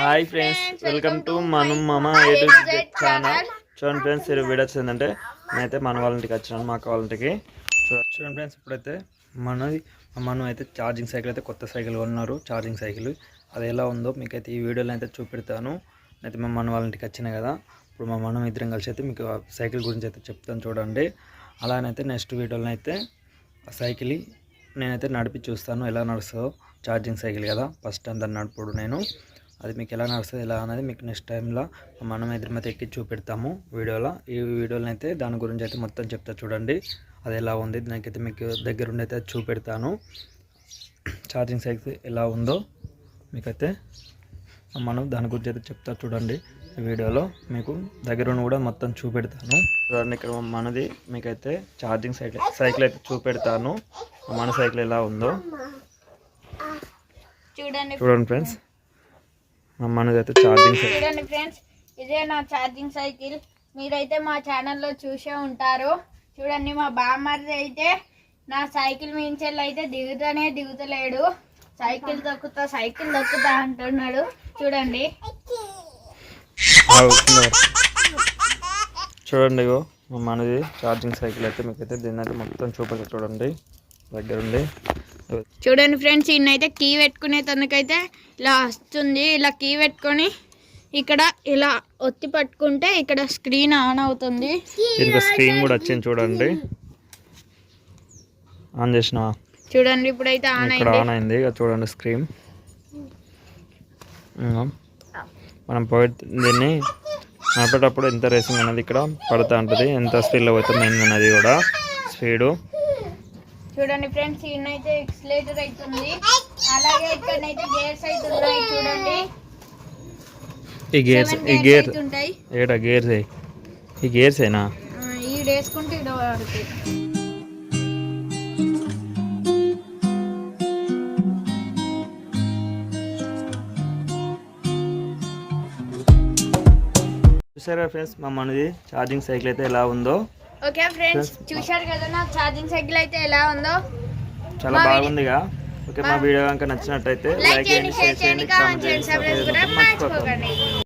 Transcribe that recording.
Hi friends welcome to Manu మామ ఏడు channel చూడండి ఫ్రెండ్స్ ఈ వీడియో వచ్చిందంటే నేనైతే మన వాళ్ళ ఇంటికి వచ్చినాను మా అక్క వాళ్ళ ఇంటికి. చూ- చూడండి ఫ్రెండ్స్ ఇప్పుడైతే మనది మా మను అయితే ఛార్జింగ్ సైకిల్ అయితే కొత్త సైకిల్ కొన్నారు ఛార్జింగ్ సైకిల్ అది ఎలా ఉందో మీకైతే ఈ వీడియోలో అయితే చూపెడతాను. అయితే మా మన వాళ్ళ ఇంటికి వచ్చినాయి కదా ఇప్పుడు మా మనం ఇద్దరం కలిసి అయితే మీకు సైకిల్ గురించి అయితే చెప్తాను చూడండి. అలానైతే నెక్స్ట్ వీడియోలో అయితే ఆ సైకిల్ నేనైతే నడిపి చూస్తాను ఎలా నడుస్తుందో ఛార్జింగ్ సైకిల్ కదా ఫస్ట్ దాన్ని నడుపుడు నేను. అది మీకు ఎలా నడుస్తుంది ఎలా అనేది మీకు నెక్స్ట్ టైంలో మనం ఇద్దరి మీద ఎక్కి చూపెడతాము వీడియోలో. ఈ వీడియోలో అయితే దాని గురించి అయితే మొత్తం చెప్తా చూడండి. అది ఎలా ఉంది? దానికైతే మీకు దగ్గరుండి అయితే చూపెడతాను. ఛార్జింగ్ సైకిల్ ఎలా ఉందో మీకైతే మనం దాని గురించి అయితే చెప్తా చూడండి. ఈ వీడియోలో మీకు దగ్గరుండి కూడా మొత్తం చూపెడతాను. చూడండి ఇక్కడ మనది మీకైతే ఛార్జింగ్ సైకిల్ సైకిల్ అయితే చూపెడతాను. మన సైకిల్ ఎలా ఉందో. చూడండి చూడండి ఫ్రెండ్స్ ఛార్జింగ్ సైకిల్ చూడండి ఫ్రెండ్స్ ఇదే నా ఛార్జింగ్ సైకిల్ మీరైతే మా ఛానల్లో చూసే ఉంటారు. చూడండి మా బామ్మర్ది అయితే నా సైకిల్ మించెల్ అయితే దిగుతానే దిగుతలేడు. సైకిల్ దొక్కుతా సైకిల్ దొక్కుతా అంటున్నాడు. చూడండి. చూడండి ఇగో మనది ఛార్జింగ్ సైకిల్ అయితే మీకైతే దీన్ని అయితే మొత్తం చూపెడతా చూడండి. దగ్గరుండి. చూడండి ఫ్రెండ్స్ ఈయనైతే కీ పెట్టుకునే తనకైతే ఇలా వస్తుంది. ఇలా కీ పెట్టుకొని ఇక్కడ ఇలా ఒత్తి పట్టుకుంటే ఇక్కడ స్క్రీన్ ఆన్ అవుతుంది. దీనికి స్క్రీన్ కూడా వచ్చింది చూడండి. ఆన్ చేసినావా? చూడండి ఇప్పుడైతే ఆన్ ఇక్కడ అయింది. ఆన్ అయింది. ఇక చూడండి స్క్రీన్. ఇంకా మనం పోయి దీన్ని నడిపేటప్పుడు ఎంత రేసింగ్ అనేది ఇక్కడ పడుతూ ఉంటుంది. ఎంత స్పీడ్లో పోతుంది అనేది కూడా. స్పీడు. చూడండి ఫ్రెండ్స్ ఈయనైతే ఎక్స్లేటర్ అవుతుంది అలాగే ఇక్కడనైతే గేర్స్ అయితే ఉన్నాయి చూడండి. ఈ గేర్స్ ఈ గేర్ ఏడా గేర్స్? ఈ గేర్స్ అయినా ఈ వేసుకుంటే ఇక్కడ పడుతుంది చూసారా ఫ్రెండ్స్ మా మనది ఛార్జింగ్ సైకిల్ అయితే ఎలా ఉందో? ఓకే ఫ్రెండ్స్ చూశారు కదా నా ఛార్జింగ్ సైకిల్ అయితే ఎలా ఉందో? చాలా బాగుందిగా. ఓకే మా వీడియో కనుక నచ్చినట్టయితే లైక్ చేయండి షేర్ చేయండి కామెంట్ చేయండి సబ్స్క్రైబ్ కూడా మర్చిపోకండి.